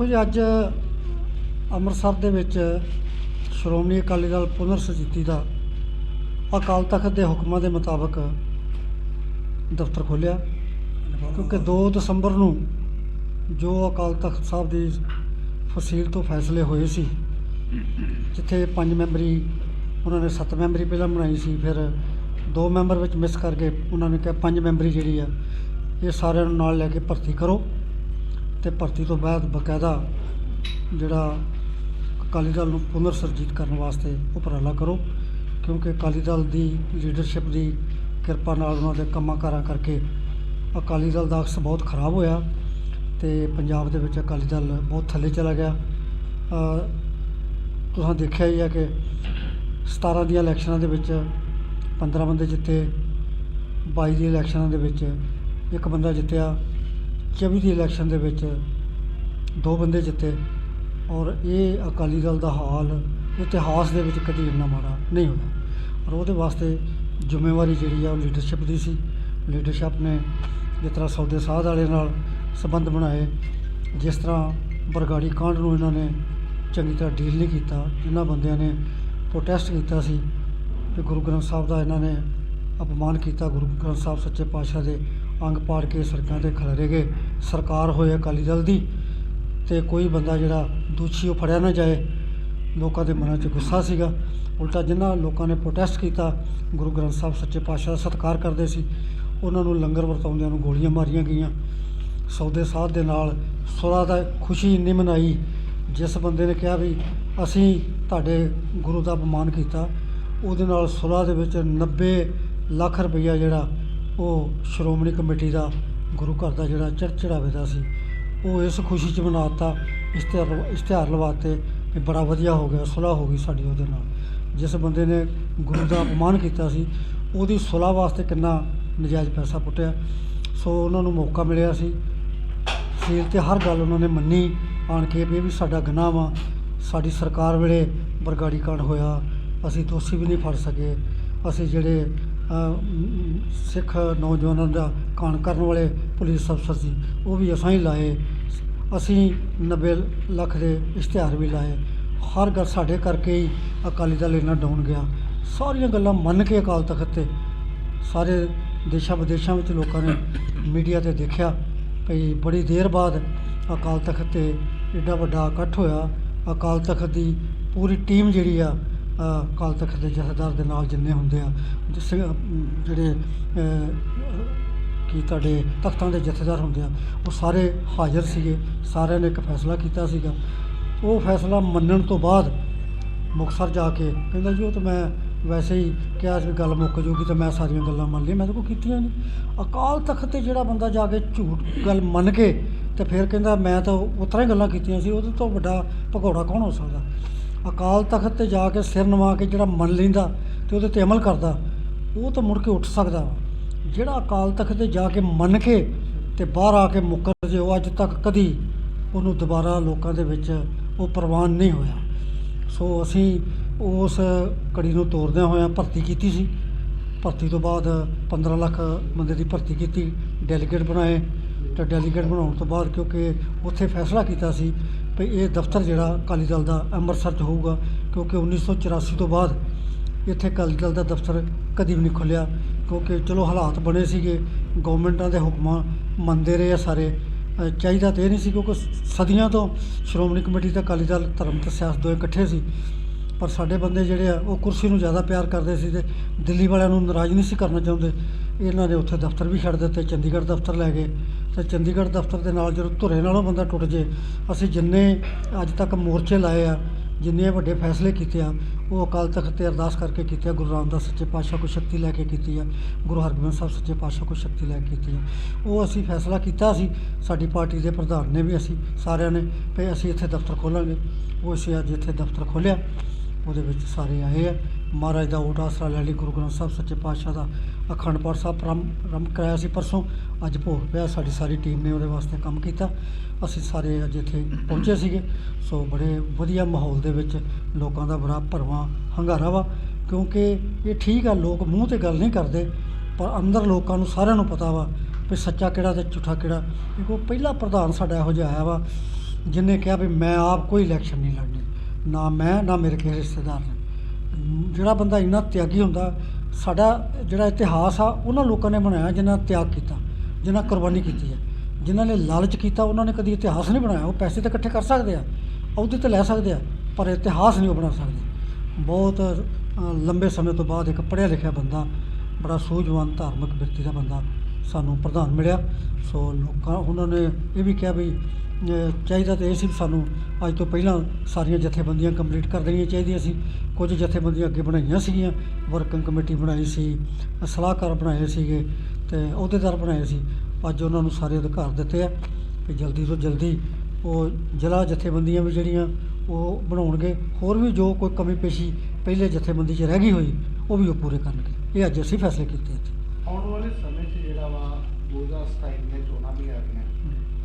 ਦੇਖੋ ਜੀ, ਅੱਜ ਅੰਮ੍ਰਿਤਸਰ ਦੇ ਵਿੱਚ ਸ਼੍ਰੋਮਣੀ ਅਕਾਲੀ ਦਲ ਪੁਨਰ ਸੁਚੇਤੀ ਦਾ ਅਕਾਲ ਤਖਤ ਦੇ ਹੁਕਮਾਂ ਦੇ ਮੁਤਾਬਕ ਦਫ਼ਤਰ ਖੋਲ੍ਹਿਆ। ਕਿਉਂਕਿ 2 ਦਸੰਬਰ ਨੂੰ ਜੋ ਅਕਾਲ ਤਖਤ ਸਾਹਿਬ ਦੀ ਫਸੀਲ ਤੋਂ ਫੈਸਲੇ ਹੋਏ ਸੀ, ਜਿੱਥੇ ਪੰਜ ਮੈਂਬਰੀ ਉਹਨਾਂ ਨੇ ਸੱਤ ਮੈਂਬਰੀ ਪਹਿਲਾਂ ਬਣਾਈ ਸੀ, ਫਿਰ ਦੋ ਮੈਂਬਰ ਵਿੱਚ ਮਿਸ ਕਰਕੇ ਉਹਨਾਂ ਨੇ ਕਿਹਾ ਪੰਜ ਮੈਂਬਰੀ ਜਿਹੜੀ ਆ, ਇਹ ਸਾਰਿਆਂ ਨੂੰ ਨਾਲ ਲੈ ਕੇ ਭਰਤੀ ਕਰੋ। ਅਤੇ ਭਰਤੀ ਤੋਂ ਬਾਅਦ ਬਕਾਇਦਾ ਜਿਹੜਾ ਅਕਾਲੀ ਦਲ ਨੂੰ ਪੁਨਰ ਸਰਜੀਤ ਕਰਨ ਵਾਸਤੇ ਉਪਰਾਲਾ ਕਰੋ ਕਿਉਂਕਿ ਅਕਾਲੀ ਦਲ ਦੀ ਲੀਡਰਸ਼ਿਪ ਦੀ ਕਿਰਪਾ ਨਾਲ ਉਹਨਾਂ ਦੇ ਕੰਮਾਂ ਕਾਰਾਂ ਕਰਕੇ ਅਕਾਲੀ ਦਲ ਦਾ ਅਕਸ ਬਹੁਤ ਖਰਾਬ ਹੋਇਆ ਤੇ ਪੰਜਾਬ ਦੇ ਵਿੱਚ ਅਕਾਲੀ ਦਲ ਬਹੁਤ ਥੱਲੇ ਚਲਾ ਗਿਆ। ਅ, ਤੁਸੀਂ ਦੇਖਿਆ ਹੀ ਹੈ ਕਿ 17 ਦੀਆਂ ਇਲੈਕਸ਼ਨਾਂ ਦੇ ਵਿੱਚ 15 ਬੰਦੇ ਜਿੱਤੇ 22 ਦੀਆਂ ਇਲੈਕਸ਼ਨਾਂ ਦੇ ਵਿੱਚ ਇੱਕ ਬੰਦਾ ਜਿੱਤਿਆ। 24 ਦੀ ਇਲੈਕਸ਼ਨ ਦੇ ਵਿੱਚ ਦੋ ਬੰਦੇ ਜਿੱਤੇ ਔਰ ਇਹ ਅਕਾਲੀ ਦਲ ਦਾ ਹਾਲ ਇਤਿਹਾਸ ਦੇ ਵਿੱਚ ਕਦੀ ਇੰਨਾ ਮਾੜਾ ਨਹੀਂ ਹੋਇਆ। ਔਰ ਉਹਦੇ ਵਾਸਤੇ ਜ਼ਿੰਮੇਵਾਰੀ ਜਿਹੜੀ ਆ ਉਹ ਲੀਡਰਸ਼ਿਪ ਦੀ ਸੀ। ਲੀਡਰਸ਼ਿਪ ਨੇ ਜਿਸ ਤਰ੍ਹਾਂ ਸੌਦੇ ਸਾਧ ਵਾਲੇ ਨਾਲ ਸੰਬੰਧ ਬਣਾਏ, ਜਿਸ ਤਰ੍ਹਾਂ ਬਰਗਾੜੀ ਕਾਂਡ ਨੂੰ ਇਹਨਾਂ ਨੇ ਚੰਗੀ ਤਰ੍ਹਾਂ ਡੀਲ ਨਹੀਂ ਕੀਤਾ, ਇਹਨਾਂ ਬੰਦਿਆਂ ਨੇ ਪ੍ਰੋਟੈਸਟ ਕੀਤਾ ਸੀ ਕਿ ਗੁਰੂ ਗ੍ਰੰਥ ਸਾਹਿਬ ਦਾ ਇਹਨਾਂ ਨੇ ਅਪਮਾਨ ਕੀਤਾ, ਗੁਰੂ ਗ੍ਰੰਥ ਸਾਹਿਬ ਸੱਚੇ ਪਾਤਸ਼ਾਹ ਦੇ ਅੰਗ ਪਾੜ ਕੇ ਸੜਕਾਂ ਤੇ ਖਲਰੇ ਗਏ। ਸਰਕਾਰ ਹੋਏ ਅਕਾਲੀ ਦਲ ਦੀ ਤੇ ਕੋਈ ਬੰਦਾ ਜਿਹੜਾ ਦੋਸ਼ੀ ਉਹ ਫੜਿਆ ਨਾ ਜਾਏ, ਲੋਕਾਂ ਦੇ ਮਨਾਂ 'ਚ ਗੁੱਸਾ ਸੀਗਾ। ਉਲਟਾ ਜਿਨ੍ਹਾਂ ਲੋਕਾਂ ਨੇ ਪ੍ਰੋਟੈਸਟ ਕੀਤਾ, ਗੁਰੂ ਗ੍ਰੰਥ ਸਾਹਿਬ ਸੱਚੇ ਪਾਤਸ਼ਾਹ ਦਾ ਸਤਿਕਾਰ ਕਰਦੇ ਸੀ, ਉਹਨਾਂ ਨੂੰ ਲੰਗਰ ਵਰਤਾਉਂਦਿਆਂ ਨੂੰ ਗੋਲੀਆਂ ਮਾਰੀਆਂ ਗਈਆਂ। ਸੌਦੇ ਸਾਧ ਦੇ ਨਾਲ ਸੁਲਾ ਦਾ ਖੁਸ਼ੀ ਇੰਨੀ ਮਨਾਈ, ਜਿਸ ਬੰਦੇ ਨੇ ਕਿਹਾ ਵੀ ਅਸੀਂ ਤੁਹਾਡੇ ਗੁਰੂ ਦਾ ਅਪਮਾਨ ਕੀਤਾ, ਉਹਦੇ ਨਾਲ ਸੁਲਾ ਦੇ ਵਿੱਚ 90 ਲੱਖ ਰੁਪਈਆ ਜਿਹੜਾ ਉਹ ਸ਼੍ਰੋਮਣੀ ਕਮੇਟੀ ਦਾ ਗੁਰੂ ਘਰ ਦਾ ਜਿਹੜਾ ਚੜ੍ਹ ਚੜਾਵੇ ਦਾ ਸੀ, ਉਹ ਇਸ ਖੁਸ਼ੀ 'ਚ ਮਨਾਤਾ, ਇਸ਼ਤਿਹਾਰ ਇਸ਼ਤਿਹਾਰ ਲਵਾਤੇ ਵੀ ਬੜਾ ਵਧੀਆ ਹੋ ਗਿਆ, ਸੁਲਾਹ ਹੋ ਗਈ ਸਾਡੀ ਉਹਦੇ ਨਾਲ। ਜਿਸ ਬੰਦੇ ਨੇ ਗੁਰੂ ਦਾ ਅਪਮਾਨ ਕੀਤਾ ਸੀ, ਉਹਦੀ ਸੁਲਾਹ ਵਾਸਤੇ ਕਿੰਨਾ ਨਜਾਇਜ਼ ਪੈਸਾ ਪੁੱਟਿਆ। ਸੋ ਉਹਨਾਂ ਨੂੰ ਮੌਕਾ ਮਿਲਿਆ ਸੀ। ਸੀਲ ਤੇ ਹਰ ਗੱਲ ਉਹਨਾਂ ਨੇ ਮੰਨੀ, ਆਣ ਕੇ ਵੀ ਇਹ ਵੀ ਸਾਡਾ ਗੁਨਾਹ ਵਾ, ਸਾਡੀ ਸਰਕਾਰ ਵੇਲੇ ਬਰਗਾੜੀ ਕਾਂਡ ਹੋਇਆ, ਅਸੀਂ ਦੋਸ਼ੀ ਵੀ ਨਹੀਂ ਫੜ ਸਕੇ। ਅਸੀਂ ਜਿਹੜੇ ਸਿੱਖ ਨੌਜਵਾਨਾਂ ਦਾ ਕਾਂਡ ਕਰਨ ਵਾਲੇ ਪੁਲਿਸ ਅਫਸਰ ਸੀ। ਉਹ ਵੀ ਅਸਾਂ ਹੀ ਲਾਏ। ਅਸੀਂ 90 ਲੱਖ ਦੇ ਇਸ਼ਤਿਹਾਰ ਵੀ ਲਾਏ। ਹਰ ਗੱਲ ਸਾਡੇ ਕਰਕੇ ਹੀ ਅਕਾਲੀ ਦਲ ਇੰਨਾ ਡਾਊਨ ਗਿਆ। ਸਾਰੀਆਂ ਗੱਲਾਂ ਮੰਨ ਕੇ ਅਕਾਲ ਤਖਤ ਤੇ ਸਾਰੇ ਦੇਸ਼ਾਂ ਵਿਦੇਸ਼ਾਂ ਵਿੱਚ ਲੋਕਾਂ ਨੇ ਮੀਡੀਆ ਤੇ ਦੇਖਿਆ ਭਈ ਬੜੀ ਦੇਰ ਬਾਅਦ ਅਕਾਲ ਤਖਤ ਤੇ ਏਡਾ ਵੱਡਾ ਇਕੱਠ ਹੋਇਆ। ਅਕਾਲ ਤਖਤ ਦੀ ਪੂਰੀ ਟੀਮ ਜਿਹੜੀ ਆ ਅਕਾਲ ਤਖਤ ਦੇ ਜਥੇਦਾਰ ਦੇ ਨਾਲ ਜਿੰਨੇ ਹੁੰਦੇ ਆ, ਜਿਸ ਜਿਹੜੇ ਕਿ ਤੁਹਾਡੇ ਤਖਤਾਂ ਦੇ ਜਥੇਦਾਰ ਹੁੰਦੇ ਆ, ਉਹ ਸਾਰੇ ਹਾਜ਼ਰ ਸੀਗੇ, ਸਾਰਿਆਂ ਨੇ ਇੱਕ ਫੈਸਲਾ ਕੀਤਾ ਸੀਗਾ। ਉਹ ਫੈਸਲਾ ਮੰਨਣ ਤੋਂ ਬਾਅਦ ਮੁਕਤਸਰ ਜਾ ਕੇ ਕਹਿੰਦਾ ਜੀ, ਉਹ ਤਾਂ ਮੈਂ ਵੈਸੇ ਹੀ ਕਿਹਾ ਸੀ ਗੱਲ ਮੁੱਕ ਜੂਗੀ ਤਾਂ ਮੈਂ ਸਾਰੀਆਂ ਗੱਲਾਂ ਮੰਨ ਲਈਆਂ, ਮੈਂ ਤਾਂ ਕੋਈ ਕੀਤੀਆਂ ਨਹੀਂ। ਅਕਾਲ ਤਖਤ ਤੇ ਜਿਹੜਾ ਬੰਦਾ ਜਾ ਕੇ ਝੂਠ ਗੱਲ ਮੰਨ ਕੇ ਤੇ ਫਿਰ ਕਹਿੰਦਾ ਮੈਂ ਤਾਂ ਉਤਰਾ ਹੀ ਗੱਲਾਂ ਕੀਤੀਆਂ ਸੀ, ਉਹਦੇ ਤੋਂ ਵੱਡਾ ਭਗੌੜਾ ਕੌਣ ਹੋ ਸਕਦਾ? ਅਕਾਲ ਤਖਤ ਤੇ ਜਾ ਕੇ ਸਿਰ ਨਵਾ ਕੇ ਜਿਹੜਾ ਮੰਨ ਲੈਂਦਾ ਤੇ ਉਹਦੇ ਤੇ ਅਮਲ ਕਰਦਾ, ਉਹ ਤਾਂ ਮੁੜ ਕੇ ਉੱਠ ਸਕਦਾ। ਵਾ ਜਿਹੜਾ ਅਕਾਲ ਤਖਤ ਤੇ ਜਾ ਕੇ ਮੰਨ ਕੇ ਤੇ ਬਾਹਰ ਆ ਕੇ ਮੁੱਕਰ ਜੇ ਉਹ ਅੱਜ ਤੱਕ ਕਦੀ ਉਹਨੂੰ ਦੁਬਾਰਾ ਲੋਕਾਂ ਦੇ ਵਿੱਚ ਉਹ ਪ੍ਰਵਾਨ ਨਹੀਂ ਹੋਇਆ। ਸੋ ਅਸੀਂ ਉਸ ਕੜੀ ਨੂੰ ਤੋੜਦਿਆਂ ਹੋਇਆਂ ਭਰਤੀ ਕੀਤੀ ਸੀ। ਭਰਤੀ ਤੋਂ ਬਾਅਦ 15 ਲੱਖ ਬੰਦੇ ਦੀ ਭਰਤੀ ਕੀਤੀ, ਡੈਲੀਗੇਟ ਬਣਾਏ। ਤੇ ਡੈਲੀਗੇਟ ਬਣਾਉਣ ਤੋਂ ਬਾਅਦ ਕਿਉਂਕਿ ਉੱਥੇ ਫੈਸਲਾ ਕੀਤਾ ਸੀ ਵੀ ਇਹ ਦਫ਼ਤਰ ਜਿਹੜਾ ਅਕਾਲੀ ਦਲ ਦਾ ਅੰਮ੍ਰਿਤਸਰ 'ਚ ਹੋਊਗਾ, ਕਿਉਂਕਿ 1984 ਤੋਂ ਬਾਅਦ ਇੱਥੇ ਅਕਾਲੀ ਦਲ ਦਾ ਦਫ਼ਤਰ ਕਦੀ ਵੀ ਨਹੀਂ ਖੁੱਲਿਆ ਕਿਉਂਕਿ ਚਲੋ ਹਾਲਾਤ ਬਣੇ ਸੀਗੇ, ਗਵਰਨਮੈਂਟਾਂ ਦੇ ਹੁਕਮਾਂ ਮੰਨਦੇ ਰਹੇ ਆ ਸਾਰੇ। ਚਾਹੀਦਾ ਤੇ ਇਹ ਨਹੀਂ ਸੀ ਕਿਉਂਕਿ ਸਦੀਆਂ ਤੋਂ ਸ਼੍ਰੋਮਣੀ ਕਮੇਟੀ ਤੇ ਅਕਾਲੀ ਦਲ ਧਰਮ ਤੇ ਸਿਆਸਤ ਦੋਵੇਂ ਇਕੱਠੇ ਸੀ, ਪਰ ਸਾਡੇ ਬੰਦੇ ਜਿਹੜੇ ਆ, ਉਹ ਕੁਰਸੀ ਨੂੰ ਜ਼ਿਆਦਾ ਪਿਆਰ ਕਰਦੇ ਸੀ ਤੇ ਦਿੱਲੀ ਵਾਲਿਆਂ ਨੂੰ ਨਾਰਾਜ਼ ਨਹੀਂ ਸੀ ਕਰਨਾ ਚਾਹੁੰਦੇ। ਇਹਨਾਂ ਨੇ ਉੱਥੇ ਦਫ਼ਤਰ ਵੀ ਛੱਡ ਦਿੱਤੇ, ਚੰਡੀਗੜ੍ਹ ਦਫ਼ਤਰ ਲੈ ਗਏ। ਤੇ ਚੰਡੀਗੜ੍ਹ ਦਫ਼ਤਰ ਦੇ ਨਾਲ ਜਦੋਂ ਧੁਰੇ ਨਾਲੋਂ ਬੰਦਾ ਟੁੱਟ ਜੇ, ਅਸੀਂ ਜਿੰਨੇ ਅੱਜ ਤੱਕ ਮੋਰਚੇ ਲਾਏ ਆ, ਜਿੰਨੇ ਵੱਡੇ ਫੈਸਲੇ ਕੀਤੇ ਆ, ਉਹ ਅਕਾਲ ਤਖਤ ਤੇ ਅਰਦਾਸ ਕਰਕੇ ਕੀਤੇ ਆ, ਗੁਰੂ ਰਾਮਦਾਸ ਸੱਚੇ ਪਾਤਸ਼ਾਹ ਕੋਲ ਸ਼ਕਤੀ ਲੈ ਕੇ ਕੀਤੀ ਆ, ਗੁਰੂ ਹਰਗੋਬਿੰਦ ਸਾਹਿਬ ਸੱਚੇ ਪਾਤਸ਼ਾਹ ਕੋਲ ਸ਼ਕਤੀ ਲੈ ਕੇ ਕੀਤੀ ਆ। ਉਹ ਅਸੀਂ ਫੈਸਲਾ ਕੀਤਾ ਸੀ, ਸਾਡੀ ਪਾਰਟੀ ਦੇ ਪ੍ਰਧਾਨ ਨੇ ਵੀ ਅਸੀਂ ਸਾਰਿਆਂ ਨੇ, ਵੀ ਅਸੀਂ ਇੱਥੇ ਦਫ਼ਤਰ ਖੋਲਾਂਗੇ। ਉਹ ਅਸੀਂ ਅੱਜ ਇੱਥੇ ਦਫ਼ਤਰ ਖੋਲ੍ਹਿਆ। ਉਹਦੇ ਵਿੱਚ ਸਾਰੇ ਆਏ ਆ। ਮਹਾਰਾਜ ਦਾ ਓਟ ਆਸਰਾ ਲੈ ਲਈ, ਗੁਰੂ ਗ੍ਰੰਥ ਸਾਹਿਬ ਸੱਚੇ ਪਾਤਸ਼ਾਹ ਦਾ ਅਖੰਡ ਪਾਠ ਸਾਹਿਬ ਰਮ ਰਮ ਕਰਾਇਆ ਸੀ ਪਰਸੋਂ। ਅੱਜ ਭੋਗ ਪਿਆ, ਸਾਡੀ ਸਾਰੀ ਟੀਮ ਨੇ ਉਹਦੇ ਵਾਸਤੇ ਕੰਮ ਕੀਤਾ। ਅਸੀਂ ਸਾਰੇ ਅੱਜ ਇੱਥੇ ਪਹੁੰਚੇ ਸੀਗੇ। ਸੋ ਬੜੇ ਵਧੀਆ ਮਾਹੌਲ ਦੇ ਵਿੱਚ ਲੋਕਾਂ ਦਾ ਬੜਾ ਭਰਵਾਂ ਹੰਗਾਰਾ ਵਾ, ਕਿਉਂਕਿ ਇਹ ਠੀਕ ਆ, ਲੋਕ ਮੂੰਹ ਤੇ ਗੱਲ ਨਹੀਂ ਕਰਦੇ, ਪਰ ਅੰਦਰ ਲੋਕਾਂ ਨੂੰ ਸਾਰਿਆਂ ਨੂੰ ਪਤਾ ਵਾ ਵੀ ਸੱਚਾ ਕਿਹੜਾ ਤੇ ਝੂਠਾ ਕਿਹੜਾ। ਕਿਉਂਕਿ ਉਹ ਪਹਿਲਾ ਪ੍ਰਧਾਨ ਸਾਡਾ ਇਹੋ ਜਿਹਾ ਆਇਆ ਵਾ, ਜਿਨੇ ਕਿਹਾ ਵੀ ਮੈਂ ਆਪ ਕੋਈ ਇਲੈਕਸ਼ਨ ਨਹੀਂ ਲੜਨੀ। ਨਾ ਮੈਂ, ਨਾ ਮੇਰੇ ਕਿਸੇ ਰਿਸ਼ਤੇਦਾਰ ਨੇ। ਜਿਹੜਾ ਬੰਦਾ ਇੰਨਾ ਤਿਆਗੀ ਹੁੰਦਾ, ਸਾਡਾ ਜਿਹੜਾ ਇਤਿਹਾਸ ਆ, ਉਹਨਾਂ ਲੋਕਾਂ ਨੇ ਬਣਾਇਆ ਜਿਨ੍ਹਾਂ ਤਿਆਗ ਕੀਤਾ ਜਿਨ੍ਹਾਂ ਕੁਰਬਾਨੀ ਕੀਤੀ ਹੈ। ਜਿਨ੍ਹਾਂ ਨੇ ਲਾਲਚ ਕੀਤਾ, ਉਹਨਾਂ ਨੇ ਕਦੀ ਇਤਿਹਾਸ ਨਹੀਂ ਬਣਾਇਆ। ਉਹ ਪੈਸੇ ਤਾਂ ਇਕੱਠੇ ਕਰ ਸਕਦੇ ਆ, ਅਹੁਦੇ ਤੇ ਲੈ ਸਕਦੇ ਆ, ਪਰ ਇਤਿਹਾਸ ਨਹੀਂ ਉਹ ਬਣਾ ਸਕਦੇ। ਬਹੁਤ ਲੰਬੇ ਸਮੇਂ ਤੋਂ ਬਾਅਦ ਇੱਕ ਪੜ੍ਹਿਆ ਲਿਖਿਆ ਬੰਦਾ, ਬੜਾ ਸੂਝਵਾਨ ਧਾਰਮਿਕ ਵਿਅਕਤੀ ਦਾ ਬੰਦਾ ਸਾਨੂੰ ਪ੍ਰਧਾਨ ਮਿਲਿਆ। ਸੋ ਲੋਕਾਂ, ਉਹਨਾਂ ਨੇ ਇਹ ਵੀ ਕਿਹਾ ਵੀ ਚਾਹੀਦਾ ਤਾਂ ਇਹ ਸੀ ਵੀ ਸਾਨੂੰ ਅੱਜ ਤੋਂ ਪਹਿਲਾਂ ਸਾਰੀਆਂ ਜਥੇਬੰਦੀਆਂ ਕੰਪਲੀਟ ਕਰ ਦੇਣੀਆਂ ਚਾਹੀਦੀਆਂ ਸੀ। ਕੁਝ ਜਥੇਬੰਦੀਆਂ ਅੱਗੇ ਬਣਾਈਆਂ ਸੀਗੀਆਂ ਵਰਕਿੰਗ ਕਮੇਟੀ ਬਣਾਈ ਸੀ, ਸਲਾਹਕਾਰ ਬਣਾਏ ਸੀਗੇ ਤੇ ਅਹੁਦੇਦਾਰ ਬਣਾਏ ਸੀ। ਅੱਜ ਉਹਨਾਂ ਨੂੰ ਸਾਰੇ ਅਧਿਕਾਰ ਦਿੱਤੇ ਆ ਕਿ ਜਲਦੀ ਤੋਂ ਜਲਦੀ ਉਹ ਜ਼ਿਲ੍ਹਾ ਜਥੇਬੰਦੀਆਂ ਵੀ ਜਿਹੜੀਆਂ ਉਹ ਬਣਾਉਣਗੇ, ਹੋਰ ਵੀ ਜੋ ਕੋਈ ਕਮੀ ਪੇਸ਼ੀ ਪਹਿਲੇ ਜਥੇਬੰਦੀ 'ਚ ਰਹਿ ਗਈ ਹੋਈ, ਉਹ ਵੀ ਉਹ ਪੂਰੇ ਕਰਨਗੇ। ਇਹ ਅੱਜ ਅਸੀਂ ਫੈਸਲੇ ਕੀਤੇ ਇੱਥੇ ਆਉਣ ਵਾਲੇ ਸਮੇਂ 'ਚ ਜਿਹੜਾ ਵਾ 2027 ਦੀਆਂ ਚੋਣਾਂ ਵੀ ਆ ਰਹੀਆਂ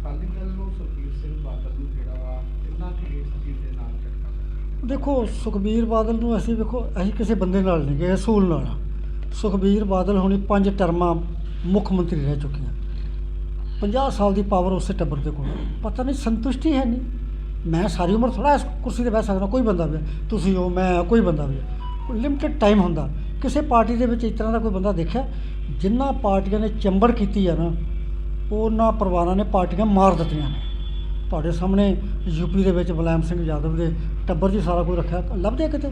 ਅਕਾਲੀ ਦਲ ਨੂੰ ਸੁਖਬੀਰ ਸਿੰਘ ਬਾਦਲ ਨੂੰ ਜਿਹੜਾ ਵਾ ਕਿੰਨਾ ਕਿ ਚੀਜ਼ ਦੇ ਨਾਲ ਝਟਕਾ ਦੇਖੋ, ਸੁਖਬੀਰ ਬਾਦਲ ਨੂੰ ਅਸੀਂ ਵੇਖੋ, ਅਸੀਂ ਕਿਸੇ ਬੰਦੇ ਨਾਲ ਨਹੀਂ ਗਏ, ਅਸੂਲ ਨਾਲ ਆ। ਸੁਖਬੀਰ ਬਾਦਲ ਹੁਣੀ ਪੰਜ ਟਰਮਾਂ ਮੁੱਖ ਮੰਤਰੀ ਰਹਿ ਚੁੱਕੀਆਂ। 50 ਸਾਲ ਦੀ ਪਾਵਰ ਉਸੇ ਟੱਬਰ ਦੇ ਕੋਲ ਆ। ਪਤਾ ਨਹੀਂ, ਸੰਤੁਸ਼ਟੀ ਹੈ ਨਹੀਂ। ਮੈਂ ਸਾਰੀ ਉਮਰ ਥੋੜਾ ਇਸ ਕੁਰਸੀ ਤੇ ਬਹਿ ਸਕਦਾ, ਕੋਈ ਬੰਦਾ ਵੀ ਹੈ ਤੁਸੀਂ ਹੋ, ਮੈਂ ਕੋਈ ਬੰਦਾ ਵੀ ਕੋਈ ਲਿਮਟਿਡ ਟਾਈਮ ਹੁੰਦਾ। ਕਿਸੇ ਪਾਰਟੀ ਦੇ ਵਿੱਚ ਇਸ ਤਰ੍ਹਾਂ ਦਾ ਕੋਈ ਬੰਦਾ ਦੇਖਿਆ? ਜਿੰਨਾ ਪਾਰਟੀਆਂ ਨੇ ਚੰਬੜ ਕੀਤੀ ਆ ਨਾ ਉਹਨਾਂ ਪਰਿਵਾਰਾਂ ਨੇ ਪਾਰਟੀਆਂ ਮਾਰ ਦਿੱਤੀਆਂ ਨੇ। ਤੁਹਾਡੇ ਸਾਹਮਣੇ ਯੂਪੀ ਦੇ ਵਿੱਚ ਮੁਲਾਇਮ ਸਿੰਘ ਯਾਦਵ ਦੇ ਟੱਬਰ 'ਚ ਸਾਰਾ ਕੁਝ ਰੱਖਿਆ, ਲੱਭਦੇ ਕਿਤੇ?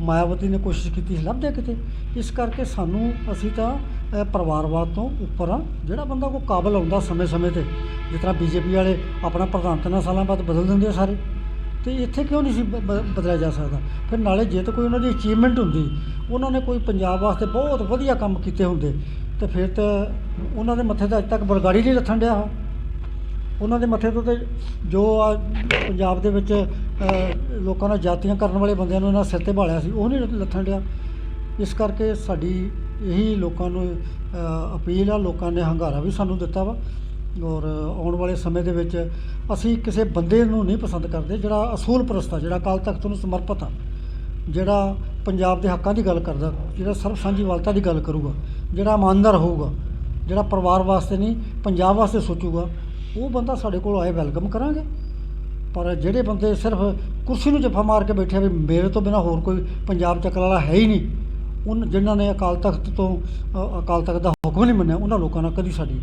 ਮਾਇਆਵਤੀ ਨੇ ਕੋਸ਼ਿਸ਼ ਕੀਤੀ ਸੀ, ਲੱਭਦੇ ਕਿਤੇ? ਇਸ ਕਰਕੇ ਸਾਨੂੰ, ਅਸੀਂ ਤਾਂ ਪਰਿਵਾਰਵਾਦ ਤੋਂ ਉੱਪਰ ਆ ਜਿਹੜਾ ਬੰਦਾ ਕੋਈ ਕਾਬਲ ਆਉਂਦਾ ਸਮੇਂ-ਸਮੇਂ ਤੇ, ਜਿਸ ਤਰ੍ਹਾਂ ਬੀਜੇਪੀ ਵਾਲੇ ਆਪਣਾ ਪ੍ਰਧਾਨ ਤਿੰਨਾਂ ਸਾਲਾਂ ਬਾਅਦ ਬਦਲ ਦਿੰਦੇ ਆ ਸਾਰੇ, ਤੇ ਇੱਥੇ ਕਿਉਂ ਨਹੀਂ ਸੀ ਬ- ਬਦਲਿਆ ਜਾ ਸਕਦਾ? ਫਿਰ ਨਾਲੇ ਜੇ ਤਾਂ ਕੋਈ ਉਹਨਾਂ ਦੀ ਅਚੀਵਮੈਂਟ ਹੁੰਦੀ, ਉਹਨਾਂ ਨੇ ਕੋਈ ਪੰਜਾਬ ਵਾਸਤੇ ਬਹੁਤ ਵਧੀਆ ਕੰਮ ਕੀਤੇ ਹੁੰਦੇ ਤੇ ਫਿਰ ਤਾਂ ਉਹਨਾਂ ਦੇ ਮੱਥੇ ਤੇ ਅੱਜ ਤੱਕ ਬਰਗਾੜੀ ਨਹੀਂ ਲੱਥਣ ਡਿਆ। ਉਹਨਾਂ ਦੇ ਮੱਥੇ ਤੋਂ ਤੇ ਜੋ ਆ ਪੰਜਾਬ ਦੇ ਵਿੱਚ ਅ, ਲੋਕਾਂ ਨਾਲ ਜਾਤੀਆਂ ਕਰਨ ਵਾਲੇ ਬੰਦਿਆਂ ਨੂੰ ਇਹਨਾਂ ਸਿਰ ਤੇ ਭਾਲਿਆ ਸੀ ਉਹ ਨਹੀਂ ਲੱਥਣ ਡਿਆ। ਇਸ ਕਰਕੇ ਸਾਡੀ ਇਹੀ ਲੋਕਾਂ ਨੂੰ ਅ, ਅਪੀਲ ਆ ਲੋਕਾਂ ਨੇ ਹੰਗਾਰਾ ਵੀ ਸਾਨੂੰ ਦਿੱਤਾ ਵਾ। ਔਰ ਆਉਣ ਵਾਲੇ ਸਮੇਂ ਦੇ ਵਿੱਚ ਅਸੀਂ ਕਿਸੇ ਬੰਦੇ ਨੂੰ ਨਹੀਂ ਪਸੰਦ ਕਰਦੇ ਜਿਹੜਾ ਅਸੂਲ ਪ੍ਰਸਤ ਆ ਜਿਹੜਾ ਅਕਾਲ ਤਖਤ ਨੂੰ ਸਮਰਪਿਤ ਆ। ਜਿਹੜਾ ਪੰਜਾਬ ਦੇ ਹੱਕਾਂ ਦੀ ਗੱਲ ਕਰਦਾ, ਜਿਹੜਾ ਸਰਬ ਸਾਂਝੀਵਾਲਤਾ ਦੀ ਗੱਲ ਕਰੂਗਾ, ਜਿਹੜਾ ਇਮਾਨਦਾਰ ਹੋਊਗਾ, ਜਿਹੜਾ ਪਰਿਵਾਰ ਵਾਸਤੇ ਨਹੀਂ, ਪੰਜਾਬ ਵਾਸਤੇ ਸੋਚੂਗਾ, ਉਹ ਬੰਦਾ ਸਾਡੇ ਕੋਲ ਆਏ ਵੈਲਕਮ ਕਰਾਂਗੇ। ਪਰ ਜਿਹੜੇ ਬੰਦੇ ਸਿਰਫ ਕੁਰਸੀ ਨੂੰ ਜੱਫਾ ਮਾਰ ਕੇ ਬੈਠੇ ਵੀ ਮੇਰੇ ਤੋਂ ਬਿਨਾ ਹੋਰ ਕੋਈ ਪੰਜਾਬ ਚੱਕਰ ਵਾਲਾ ਹੈ ਹੀ ਨਹੀਂ, ਉਨ ਜਿਨ੍ਹਾਂ ਨੇ ਅਕਾਲ ਤਖਤ ਤੋਂ ਅਕਾਲ ਤਖਤ ਦਾ ਹੁਕਮ ਨਹੀਂ ਮੰਨਿਆ, ਉਹਨਾਂ ਲੋਕਾਂ ਨਾਲ ਕਦੀ ਸਾਡੀ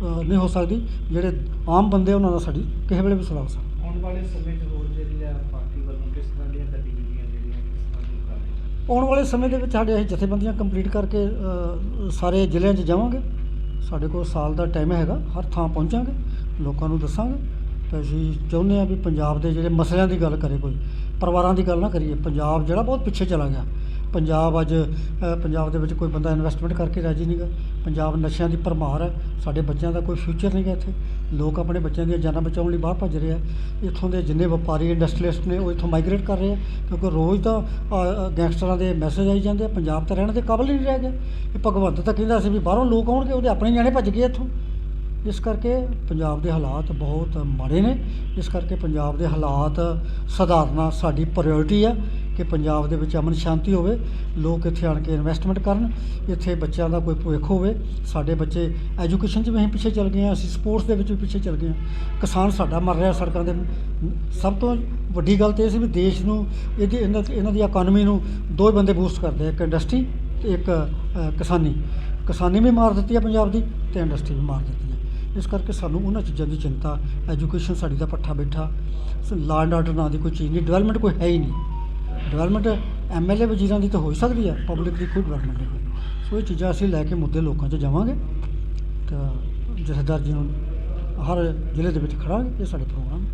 ਨਹੀਂ ਹੋ ਸਕਦੀ, ਜਿਹੜੇ ਆਮ ਬੰਦੇ ਉਹਨਾਂ ਨਾਲ ਸਾਡੀ ਕਿਸੇ ਵੇਲੇ ਵੀ ਸਲਾਹ ਹੋ ਸਕਦੀ। ਆਉਣ ਵਾਲੇ ਸਮੇਂ 'ਚ ਹੋਰ ਜਿਹੜੀ ਆ ਪਾਰਟੀ ਵੱਲੋਂ ਕਿਸ ਤਰ੍ਹਾਂ ਦੀਆਂ ਗਤੀਵਿਧੀਆਂ ਜਿਹੜੀਆਂ ਕਿਸ ਤਰ੍ਹਾਂ ਦੀ ਕਰ ਆਉਣ ਵਾਲੇ ਸਮੇਂ ਦੇ ਵਿੱਚ ਸਾਡੇ ਅਸੀਂ ਜਥੇਬੰਦੀਆਂ ਕੰਪਲੀਟ ਕਰਕੇ ਅ, ਸਾਰੇ ਜ਼ਿਲ੍ਹਿਆਂ 'ਚ ਜਾਵਾਂਗੇ। ਸਾਡੇ ਕੋਲ ਸਾਲ ਦਾ ਟਾਈਮ ਹੈਗਾ ਹਰ ਥਾਂ ਪਹੁੰਚਾਂਗੇ ਲੋਕਾਂ ਨੂੰ ਦੱਸਾਂਗੇ। ਤੇ ਅਸੀਂ ਚਾਹੁੰਦੇ ਹਾਂ ਵੀ ਪੰਜਾਬ ਦੇ ਜਿਹੜੇ ਮਸਲਿਆਂ ਦੀ ਗੱਲ ਕਰੇ ਕੋਈ ਪਰਿਵਾਰਾਂ ਦੀ ਗੱਲ ਨਾ ਕਰੀਏ। ਪੰਜਾਬ ਜਿਹੜਾ ਬਹੁਤ ਪਿੱਛੇ ਚਲਾ ਗਿਆ। ਪੰਜਾਬ ਅੱਜ ਪੰਜਾਬ ਦੇ ਵਿੱਚ ਕੋਈ ਬੰਦਾ ਇਨਵੈਸਟਮੈਂਟ ਕਰਕੇ ਰਾਜੀ ਨਹੀਂਗਾ ਪੰਜਾਬ ਨਸ਼ਿਆਂ ਦੀ ਭਰਮਾਰ ਹੈ। ਸਾਡੇ ਬੱਚਿਆਂ ਦਾ ਕੋਈ ਫਿਊਚਰ ਨਹੀਂਗਾ ਇੱਥੇ। ਲੋਕ ਆਪਣੇ ਬੱਚਿਆਂ ਦੀਆਂ ਜਾਨਾਂ ਬਚਾਉਣ ਲਈ ਬਾਹਰ ਭੱਜ ਰਹੇ ਆ। ਇੱਥੋਂ ਦੇ ਜਿੰਨੇ ਵਪਾਰੀ ਇੰਡਸਟਰੀਲਿਸਟ ਨੇ, ਉਹ ਇੱਥੋਂ ਮਾਈਗ੍ਰੇਟ ਕਰ ਰਹੇ ਆ। ਕਿਉਂਕਿ ਰੋਜ਼ ਤਾਂ ਗੈਂਗਸਟਰਾਂ ਦੇ ਮੈਸੇਜ ਆਈ ਜਾਂਦੇ ਆ। ਪੰਜਾਬ ਤਾਂ ਰਹਿਣ ਦੇ ਕਾਬਲ ਹੀ ਨਹੀਂ ਰਹਿ ਗਿਆ ਇਹ ਭਗਵੰਤ ਤਾਂ ਕਹਿੰਦਾ ਸੀ ਵੀ ਬਾਹਰੋਂ ਲੋਕ ਆਉਣਗੇ, ਉਹਦੇ ਆਪਣੇ ਨਿਆਣੇ ਭੱਜ ਗਏ ਇੱਥੋਂ। ਇਸ ਕਰਕੇ ਪੰਜਾਬ ਦੇ ਹਾਲਾਤ ਬਹੁਤ ਮਾੜੇ ਨੇ। ਇਸ ਕਰਕੇ ਪੰਜਾਬ ਦੇ ਹਾਲਾਤ ਸੁਧਾਰਨਾ ਸਾਡੀ ਪ੍ਰਾਇੋਰਟੀ ਆ। ਕਿ ਪੰਜਾਬ ਦੇ ਵਿੱਚ ਅਮਨ ਸ਼ਾਂਤੀ ਹੋਵੇ, ਲੋਕ ਇੱਥੇ ਆਣ ਕੇ ਇਨਵੈਸਟਮੈਂਟ ਕਰਨ, ਇੱਥੇ ਬੱਚਿਆਂ ਦਾ ਕੋਈ ਭਵਿੱਖ ਹੋਵੇ। ਸਾਡੇ ਬੱਚੇ ਐਜੂਕੇਸ਼ਨ 'ਚ ਵੀ ਅਸੀਂ ਪਿੱਛੇ ਚੱਲ ਗਏ ਹਾਂ, ਅਸੀਂ ਸਪੋਰਟਸ ਦੇ ਵਿੱਚ ਵੀ ਪਿੱਛੇ ਚੱਲ ਗਏ ਹਾਂ। ਕਿਸਾਨ ਸਾਡਾ ਮਰ ਰਿਹਾ ਸੜਕਾਂ ਦੇ ਸਭ ਤੋਂ ਵੱਡੀ ਗੱਲ ਤੇ ਇਹ ਸੀ ਵੀ ਦੇਸ਼ ਨੂੰ, ਇਹਦੀ, ਇਹਨਾਂ ਇਹਨਾਂ ਦੀ ਇਕਨੋਮੀ ਨੂੰ ਦੋ ਹੀ ਬੰਦੇ ਬੂਸਟ ਕਰਦੇ ਆ, ਇੱਕ ਇੰਡਸਟਰੀ ਤੇ ਇੱਕ ਕਿਸਾਨੀ। ਕਿਸਾਨੀ ਵੀ ਮਾਰ ਦਿੱਤੀ ਹੈ ਪੰਜਾਬ ਦੀ ਤੇ ਇੰਡਸਟਰੀ ਵੀ ਮਾਰ ਦਿੱਤੀ ਹੈ ਇਸ ਕਰਕੇ ਸਾਨੂੰ ਉਹਨਾਂ ਚੀਜ਼ਾਂ ਦੀ ਚਿੰਤਾ ਐਜੂਕੇਸ਼ਨ ਸਾਡੀ ਦਾ ਪੱਠਾ ਬੈਠਾ। ਲਾ ਐਂਡ ਆਰਡਰ ਨਾਂ ਦੀ ਕੋਈ ਚੀਜ਼ ਨਹੀਂ ਡਿਵੈਲਪਮੈਂਟ ਕੋਈ ਹੈ ਹੀ ਨਹੀਂ। ਡਿਵੈਲਪਮੈਂਟ ਐਮਐਲਏ ਵਜ਼ੀਰਾਂ ਦੀ ਤਾਂ ਹੋ ਹੀ ਸਕਦੀ ਹੈ ਪਬਲਿਕ ਦੀ ਕੋਈ ਡਿਵੈਲਪਮੈਂਟ ਨਹੀਂ ਹੋਈ। ਸੋ ਇਹ ਚੀਜ਼ਾਂ ਅਸੀਂ ਲੈ ਕੇ ਮੁੱਦੇ ਲੋਕਾਂ 'ਚ ਜਾਵਾਂਗੇ ਤਾਂ ਜਥੇਦਾਰ ਜੀ ਨੂੰ ਹਰ ਜ਼ਿਲ੍ਹੇ ਦੇ ਵਿੱਚ ਖੜਾਂਗੇ, ਇਹ ਸਾਡੇ ਪ੍ਰੋਗਰਾਮ